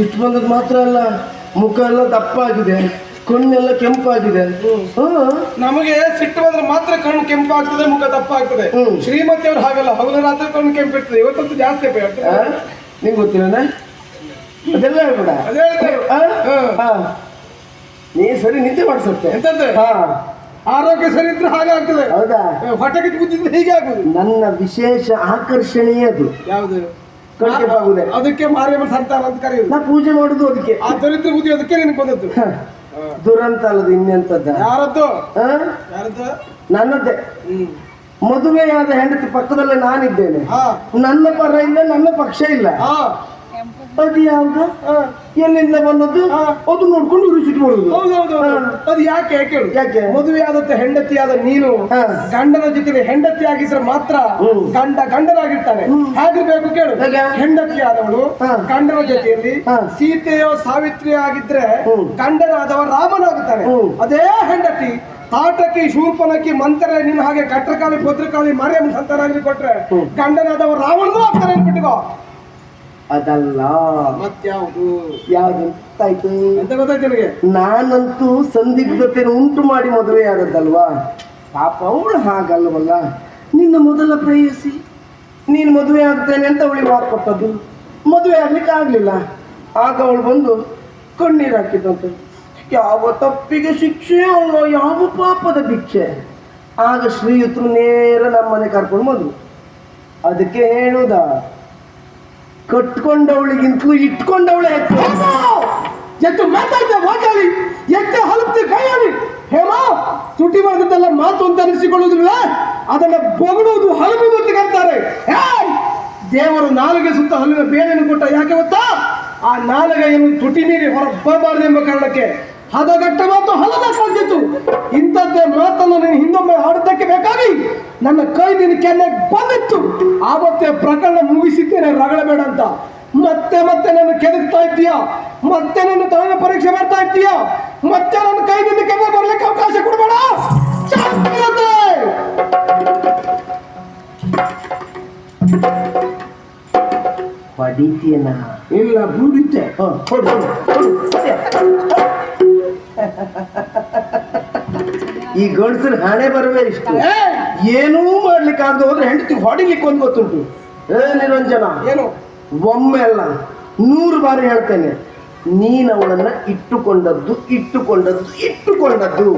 ಸಿಟ್ಟು ಬಂದದ್ ಮಾತ್ರ ಅಲ್ಲ ಮುಖ ಎಲ್ಲ ದಪ್ಪಾಗಿದೆ ಕಣ್ಣೆಲ್ಲ ಕೆಂಪಾಗಿದೆ. ನಮಗೆ ಸಿಟ್ಟು ಬಂದ್ರೆ ಮಾತ್ರ ಕಣ್ಣು ಕೆಂಪಾಗ್ತದೆ ಮುಖ ದಪ್ಪಾಗ್ತದೆ. ಶ್ರೀಮತಿ ಅವ್ರು ಹಾಗಲ್ಲ ಹಗಲು ರಾತ್ರಿ ಕಣ್ಣು ಕೆಂಪಿರ್ತದೆ ಇವತ್ತಂತೂ ಜಾಸ್ತಿ? ನಿಂಗ್ ಗೊತ್ತಿಲ್ಲ ಅದೆಲ್ಲ ಹೇಳ್ಬೇಡ. ನೀ ಸರಿ ನಿದ್ದೆ ಮಾಡಿಸುತ್ತೆ. ಎಂತಂದ್ರೆ ಆರೋಗ್ಯ ಸರಿ ಇದ್ರೆ ಹಾಗೆ ಆಗ್ತದೆ. ಹೌದಾ? ಹೊಟ್ಟೆ ಕಿತ್ತು ಕೂತಿದ್ರೆ ಹೀಗೆ ಆಗುದು ನನ್ನ ವಿಶೇಷ ಆಕರ್ಷಣೀಯ ಅದು ಯಾವುದು? ಅದಕ್ಕೆ ಮಾರಿಯಮ್ಮ ಸಂತಾನ ಅಂತ ಕರೆಯುದು. ನಾ ಪೂಜೆ ಮಾಡುದು ಅದಕ್ಕೆ. ಆ ದರಿದ್ರ ಬುದ್ಧಿ ಅದಕ್ಕೆ ನಿನಗೆ ಬಂದದ್ದು. ದುರಂತ ಅಲ್ಲದು ಇನ್ನೆಂತದ್ದ? ಯಾರದ್ದು? ಯಾರದ್ದು? ನನ್ನದ್ದೇ. ಮದುವೆಯಾದ ಹೆಂಡತಿ ಪಕ್ಕದಲ್ಲೇ ನಾನಿದ್ದೇನೆ. ಹಾ. ನನ್ನ ಪರ ಇಲ್ಲ ನನ್ನ ಪಕ್ಷ ಇಲ್ಲ. ಅದು ಯಾವ್ದು ಎಲ್ಲಿಂದ ಬಂದದ್ದು ಅದು ನೋಡ್ಕೊಂಡು ಉರಿಸಿಟ್ಟು ಬರುದು ಹೌದೌದು ಅದು ಯಾಕೆ ಕೇಳು ಯಾಕೆ? ಮದುವೆ ಆದಂತ ಹೆಂಡತಿಯಾದ ನೀನು ಹಾ. ಗಂಡನ ಜೊತೆ ಹೆಂಡತಿ ಆಗಿದ್ರೆ ಮಾತ್ರ ಗಂಡ ಗಂಡನಾಗಿರ್ತಾನೆ ಹಾಗಿರ್ಬೇಕು ಕೇಳು? ಹೆಂಡತಿ ಆದವಳು. ಗಂಡನ ಜೊತೆಯಲ್ಲಿ. ಸೀತೆಯೋ ಸಾವಿತ್ರಿ ಆಗಿದ್ರೆ. ಗಂಡನಾದವ ರಾಮನಾಗುತ್ತಾನೆ. ಅದೇ ಹೆಂಡತಿ ಆಟಕ್ಕೆ ಶೂರ್ಪನಕ್ಕೆ ಮಂತ್ರ ನಿನ್ನ ಹಾಗೆ ಕಟ್ರಕಾಳಿ ಭದ್ರಕಾಲಿ ಮಾರಿಯಮ್ಮ ಸಂತಾನಾಗ್ಲಿ ಕೊಟ್ರೆ. ಗಂಡನಾದವ ರಾವಣನೂ ಆಗ್ತಾನೆ ಅನ್ಬಿಟ್ಟಿಗೋ ಅದಲ್ಲ. ಮತ್ಯಾವುದು? ಯಾವ್ದು? ಗೊತ್ತಾಯ್ತು ಅಂತ ಗೊತ್ತಾಯ್ತು ನಿನಗೆ? ನಾನಂತೂ ಸಂದಿಗ್ಧತೆಯನ್ನು ಉಂಟು ಮಾಡಿ ಮದುವೆ ಆದದ್ದಲ್ವಾ? ಪಾಪ ಅವಳು ಹಾಗಲ್ವಲ್ಲ? ನಿನ್ನ ಮೊದಲ ಪ್ರೇಯಸಿ. ನೀನು ಮದುವೆ ಆಗ್ತೇನೆ ಅಂತ ಅವಳಿಗೆ ಮಾತು ಕೊಟ್ಟದ್ದು ಮದುವೆ ಆಗ್ಲಿಕ್ಕೆ ಆಗಲಿಲ್ಲ. ಆಗ ಅವಳು ಬಂದು ಕಣ್ಣೀರು ಹಾಕಿದಂತೆ ಯಾವ ತಪ್ಪಿಗೆ ಶಿಕ್ಷೆ ಅಲ್ಲ ಯಾವ ಪಾಪದ ಭಿಕ್ಷೆ? ಆಗ ಶ್ರೀಯುತರು ನೇರ ನಮ್ಮನೆ ಕರ್ಕೊಂಡು ಬಂದ್ರು. ಅದಕ್ಕೆ ಹೇಳುದ? ಕಟ್ಕೊಂಡವಳಿಗಿಂತಲೂ ಇಟ್ಕೊಂಡವಳೆ ಎತ್ತು ಮಾತಾಡ್ತ ಮಾತಾಡಿ. ಹಲಪ್ತೆ ಹಲಪ್ತಿ ಕೈಯಾಡಿ. ಹೇಮ ತುಟಿ ಮಾಡಿದ್ದೆಲ್ಲ ಮಾತು ಅಂತ ಅನಿಸಿಕೊಳ್ಳುವುದಿಲ್ಲ. ಅದನ್ನ ಬೊಗಡುವುದು ಹಲಬುದು ಅಂತ ಕರ್ತಾರೆ! ದೇವರು ನಾಲಿಗೆ ಸುತ್ತ ಹಲವಿನ ಬೇಳೆಯನ್ನು ಕೊಟ್ಟ ಯಾಕೆ ಗೊತ್ತಾ? ಆ ನಾಲಿಗೆಯನ್ನು ತುಟಿ ಮೀರಿ ಹೊರಬರಬಾರದು ಎಂಬ ಕಾರಣಕ್ಕೆ ಹದಗಟ್ಟ ಮಾತು ಹಲದ ಸಾಧ್ಯತು ಇಂಥದ್ದೇ ಮಾತನ್ನು ನೀನು ಹಿಂದೊಮ್ಮೆ ಆಡೋದಕ್ಕೆ ಬೇಕಾಗಿ? ನನ್ನ ಕೈ ನಿನ್ನ ಕೆನ್ನೆ ಬಂದಿತ್ತು. ಆವತ್ತೇ ಪ್ರಕರಣ ಮುಗಿಸಿದ್ದೇನೆ ರಗಳಬೇಡ ಅಂತ. ಮತ್ತೆ ಮತ್ತೆ ನನ್ನ ಕೆದಕ್ತಾ ಇದ್ದೀಯಾ? ಮತ್ತೆ ನನ್ನ ತಾಯಿನ ಪರೀಕ್ಷೆ ಮಾಡ್ತಾ ಇದ್ದೀಯಾ? ಮತ್ತೆ ನನ್ನ ಕೈ ನಿನ್ನ ಕೆನ್ನೆ ಬರ್ಲಿಕ್ಕೆ ಅವಕಾಶ ಕೊಡಬೇಡ! ಹೊಡಿತೀಯನ ಇಲ್ಲ ಹೊಡು ಈ ಗಂಡಸರು ಹಣೆ ಬರುವೆ ಇಷ್ಟು. ಏನೂ ಮಾಡ್ಲಿಕ್ಕೆ ಆಗದೆ ಹೋದ್ರೆ ಹೆಂಡತಿ ಹೊಡಿಲಿಕ್ಕೆ ಒಂದು ಗೊತ್ತುಂಟು. ಏ ನಿರಂಜನ ಏನು? ಒಮ್ಮೆ ಅಲ್ಲ ನೂರು ಬಾರಿ ಹೇಳ್ತೇನೆ. ನೀನು ಅವಳನ್ನ ಇಟ್ಟುಕೊಂಡದ್ದು ಇಟ್ಟುಕೊಂಡದ್ದು ಇಟ್ಟುಕೊಂಡದ್ದು.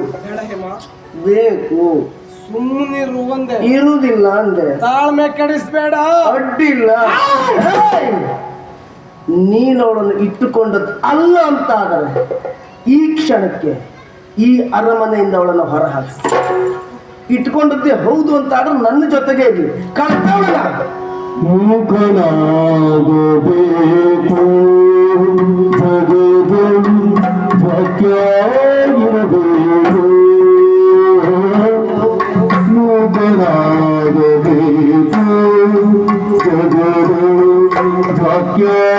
ಬೇಕು. ಸುಮ್ಮನಿರು ಒಂದೇ. ಇರುವುದಿಲ್ಲ ಅಂದೆ. ತಾಳ್ಮೆ ಕೆಡಿಸ್ಬೇಡ. ಅಡ್ಡಿಲ್ಲ. ನೀನು ಅವಳನ್ನು ಇಟ್ಟುಕೊಂಡದ್ದು ಅಲ್ಲ ಅಂತ ಆದರೆ ಈ ಕ್ಷಣಕ್ಕೆ ಈ ಅರಮನೆಯಿಂದ ಅವಳನ್ನು ಹೊರಹಾಕಿ ಇಟ್ಕೊಂಡದ್ದೇ, ಹೌದು ಅಂತ ಆದ್ರೆ ನನ್ನ ಜೊತೆಗೆ ಇರಲಿ. ಕಳ್ಕೊಳ್ಳ ಮೂಕನಾಗಬೇಕು ಜಗದಂ ಭಕ್ಯಾಗಿರಬೇಕು ಮೂಕನಾಗಬೇಕು ಜಗದಂ ಭಕ್ಯಾಗಿರಬೇಕು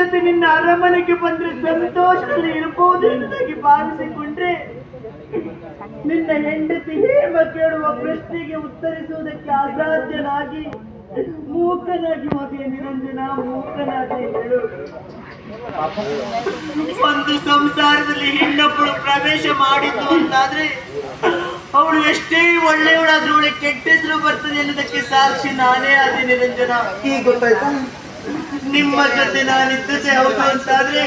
ಜೊತೆ ನಿನ್ನ ಅರಮನೆಗೆ ಬಂದ್ರೆ ಸಂತೋಷದಲ್ಲಿ ಇರಬಹುದು ಎಂಬುದಾಗಿ ಭಾವಿಸಿಕೊಂಡ್ರೆ. ನಿನ್ನ ಹೆಂಡತಿ ಹೇಮ ಕೇಳುವ ಪ್ರಶ್ನೆಗೆ ಉತ್ತರಿಸುವುದಕ್ಕೆ ಅಸಾಧ್ಯನಾಗಿ ಮೂಕನಾಗಿ ಹೋದೆ ನಿರಂಜನ ಮೂಕನಾಗಿ ಹೇಳು. ಒಂದು ಸಂಸಾರದಲ್ಲಿ ಹೆಣ್ಣೊಬ್ಬಳು ಪ್ರವೇಶ ಮಾಡಿದ್ದು ಅಂತಾದ್ರೆ ಅವಳು ಎಷ್ಟೇ ಒಳ್ಳೆಯವಳಾದ್ರೂ ಅವಳಿಗೆ ಕೆಟ್ಟ ಹೆಸರು ಬರ್ತದೆ ಅನ್ನೋದಕ್ಕೆ ಸಾಕ್ಷಿ ನಾನೇ ಆದೆ ನಿರಂಜನ. ಈಗ ಗೊತ್ತಾಯ್ತಾ? ನಿಮ್ಮ ಜೊತೆ ನಾನಿದ್ದದೆ ಹೌದು ಅಂತಾದ್ರೆ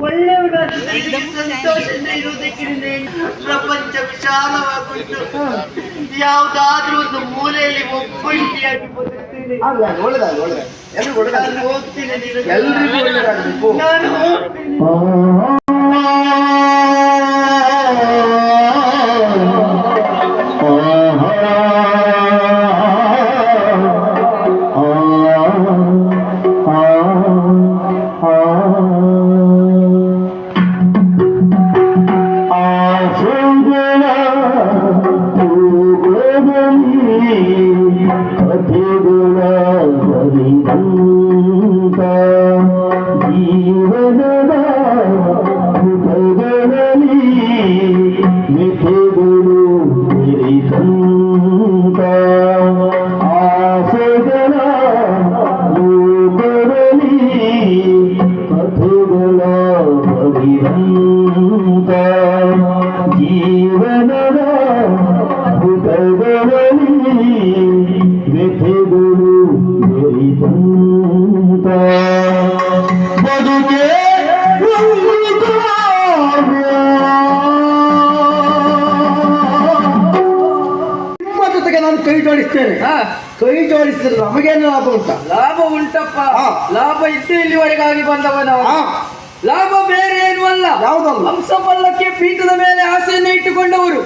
ಒಳ್ಳೆಯವನಾದ ನನಗೆ ಸಂತೋಷದಿಂದ ಇರುವುದಕ್ಕೆ ನಿನ್ನ ಪ್ರಪಂಚ ವಿಶಾಲವಾಗುಂಟು ಯಾವುದಾದ್ರೂ ಒಂದು ಮೂಲೆಯಲ್ಲಿ ಒಬ್ಬಂಟಿಯಾಗಿ ಬದುಕ್ತೇನೆ. ನಾನು ಹೋಗ್ತೇನೆ ನಾನು. ಹೋಗ್ತೇನೆ. అతిథుల జీవన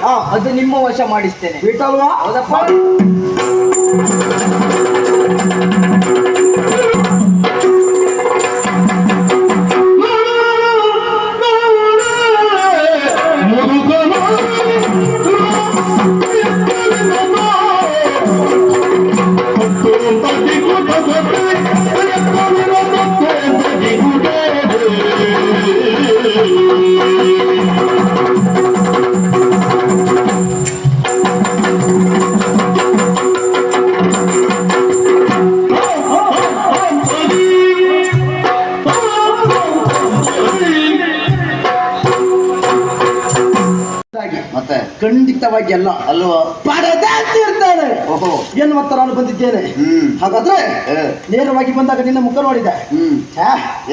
ಅದು ನಿಮ್ಮ ವಶ ಮಾಡಿಸ್ತೇನೆ. ಬಿಟ್ಟಲ್ವಾ? ಹೌದಪ್ಪ. ಖಂಡಿತವಾಗಿ ಅಲ್ಲ ಅಲ್ವಾ? ಮತ್ತ ನಾನು ಬಂದಿದ್ದೇನೆ. ಹಾಗಾದ್ರೆ ನೇರವಾಗಿ ಬಂದಾಗ ನಿನ್ನ ಮುಖ ನೋಡಿದೆ.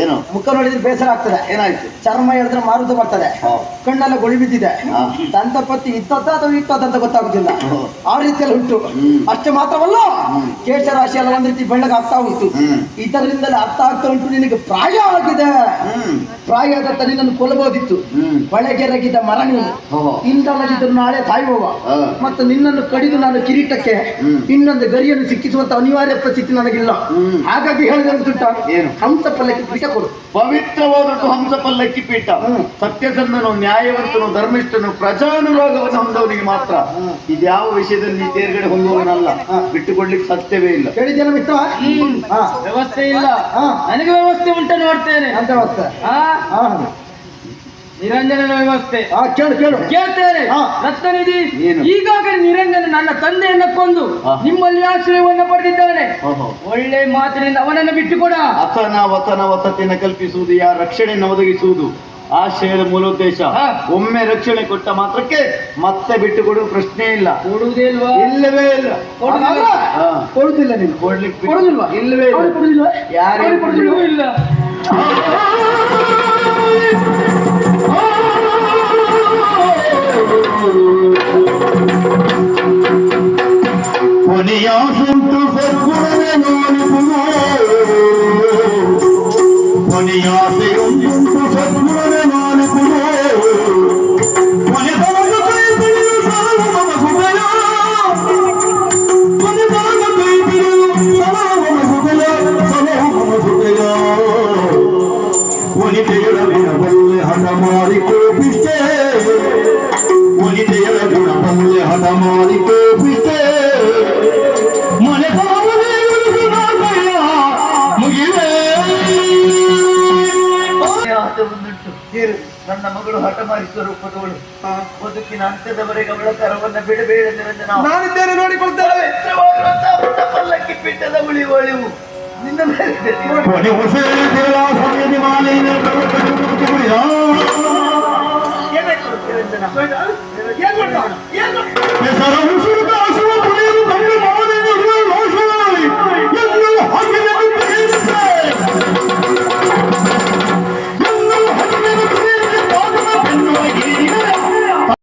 ಏನು? ಮುಖ ನೋಡಿದ್ರೆ ಬೇಸರ ಆಗ್ತದೆ. ಏನಾಯ್ತು? ಚರ್ಮ ಹೇಳಿದ್ರೆ ಮಾರುತ ಬರ್ತದೆ. ಕಣ್ಣೆಲ್ಲ ಗುಳಿ ಬಿದ್ದಿದೆ. ದಂತಪತಿ ಇತ್ತದ ಅಥವಾ ಇತ್ತದ ಅಂತ ಗೊತ್ತಾಗುದಿಲ್ಲ. ಆ ರೀತಿಯಲ್ಲಿ ಉಂಟು. ಅಷ್ಟೇ ಮಾತ್ರವಲ್ಲ ಕೇಶ ರಾಶಿ ಎಲ್ಲ ಒಂದ್ ರೀತಿ ಬೆಳ್ಳಗಾಗ್ತಾ ಉಂಟು. ಇತರರಿಂದಲೇ ಇದರಿಂದಲೇ ಅರ್ಥ ಆಗ್ತಾ ಉಂಟು ನಿನಗೆ ಪ್ರಾಯ ಆಗಿದೆ. ಪ್ರಾಯ ಆದತ್ತ ನಿನ್ನನ್ನು ಕೊಲ್ಲಬಹುದಿತ್ತು. ಒಳಗೆರಗಿದ ಮರ ನೀನು. ಇಂದಲ್ಲದಿದ್ದರೂ ನಾಳೆ ತಾಯಿ ಹೋಗ ಮತ್ತು ನಿನ್ನನ್ನು ಕಡಿದು ನಾನು ಕಿರೀಟಕ್ಕೆ. ಇನ್ನೊಂದು ಗರಿಯನ್ನು ಸಿಕ್ಕಿಸುವಂತ ಅನಿವಾರ್ಯ ಪರಿಸ್ಥಿತಿ ನನಗಿಲ್ಲ. ಹ್ಮ್. ಹಾಗಾಗಿ ಹೇಳಿದೆ ಉಂಟುಂಟ ಏನು? ಹಂಸ ಪಲ್ಲಕ್ಕಿ ಪೀಠ ಕೊಡು. ಪವಿತ್ರವಾದದ್ದು ಹಂಸ ಪಲ್ಲಕ್ಕಿ ಪೀಠ. ಹ್ಮ್. ಸತ್ಯಸಂಧನು ನ್ಯಾಯವಂತನು ಧರ್ಮಿಷ್ಠನು ಪ್ರಜಾನುರಾಗವನ್ನು ಹೊಂದವನಿಗೆ ಮಾತ್ರ. ಇದ್ಯಾವ ವಿಷಯದಲ್ಲಿ ತೇರ್ಗಡೆ ಹೊಂದುವವನಲ್ಲ ಬಿಟ್ಟುಕೊಡ್ಲಿಕ್ಕೆ ಸತ್ಯವೇ ಇಲ್ಲ. ಹೇಳಿದ್ದೇನೆ ಮಿತ್ರ? ಹಾ. ವ್ಯವಸ್ಥೆ ಇಲ್ಲ. ನನಗೆ ವ್ಯವಸ್ಥೆ ಉಂಟು ನೋಡ್ತೇನೆ. ಅಂತ ವ್ಯವಸ್ಥೆ. ಆ ಹಾ ನಿರಂಜನನ ವ್ಯವಸ್ಥೆ. ಹಾ ಕೇಳು ಕೇಳು. ಕೇಳ್ತೇನೆ. ರತ್ನನಿಧಿ ಏನು? ಈಗಾಗಲೇ ನಿರಂಜನ ನನ್ನ ತಂದೆಯನ್ನ ಕೊಂದು ನಿಮ್ಮಲ್ಲಿ ಆಶ್ರಯವನ್ನು ಪಡೆದಿದ್ದಾನೆ. ಒಳ್ಳೆ ಮಾತಿನಿಂದ ಅವನನ್ನು ಬಿಟ್ಟುಕೊಡ. ಅಸನ ವಸನ ವಸತಿಯನ್ನು ಕಲ್ಪಿಸುವುದು ಯಾರ ರಕ್ಷಣೆಯನ್ನು ಒದಗಿಸುವುದು ಆಶ್ರಯದ ಮೂಲೋದ್ದೇಶ. ಉದ್ದೇಶ ಒಮ್ಮೆ ರಕ್ಷಣೆ ಕೊಟ್ಟ ಮಾತ್ರಕ್ಕೆ ಮತ್ತೆ ಬಿಟ್ಟು ಕೊಡುವ ಪ್ರಶ್ನೆ ಇಲ್ಲ. ಕೊಡುವುದೇ ಇಲ್ವಾ? ಇಲ್ಲವೇ ಇಲ್ಲ. ಹಾ. ಕೊಡುದಿಲ್ಲ ನೀನು. ಕೊಡ್ಲಿಕ್ಕೆ ಕೊಡುದಿಲ್ವಾ ಇಲ್ಲವೇ ಇಲ್ಲ. ಕೊಡುದಿಲ್ವಾ ಯಾರೇ ಅವ್ರು ಕೊಡುದಿಲ್ವಾ? ಇಲ್ಲ ಕೊನೆಯಾಸುಂಟು ಸದ್ಗುಣನೆ ನೋಡುವುದು ಕೊನೆಯಾಸೆಯುಂಟು ಸದ್ಗುಣನೆ ಸ್ವರೂಪದವಳು ಬದುಕಿನ ಅಂತ್ಯದವರೆಗೆ ಅವಳ ಕರವನ್ನು ಬಿಡಬೇಡದೆವೆಂದು ನೋಡಿಕೊಳ್ತೇವೆ ಪಲ್ಲಕ್ಕಿ ಪೀಠದ ಉಳಿವಳಿವು ನಿನ್ನ ಏನೇ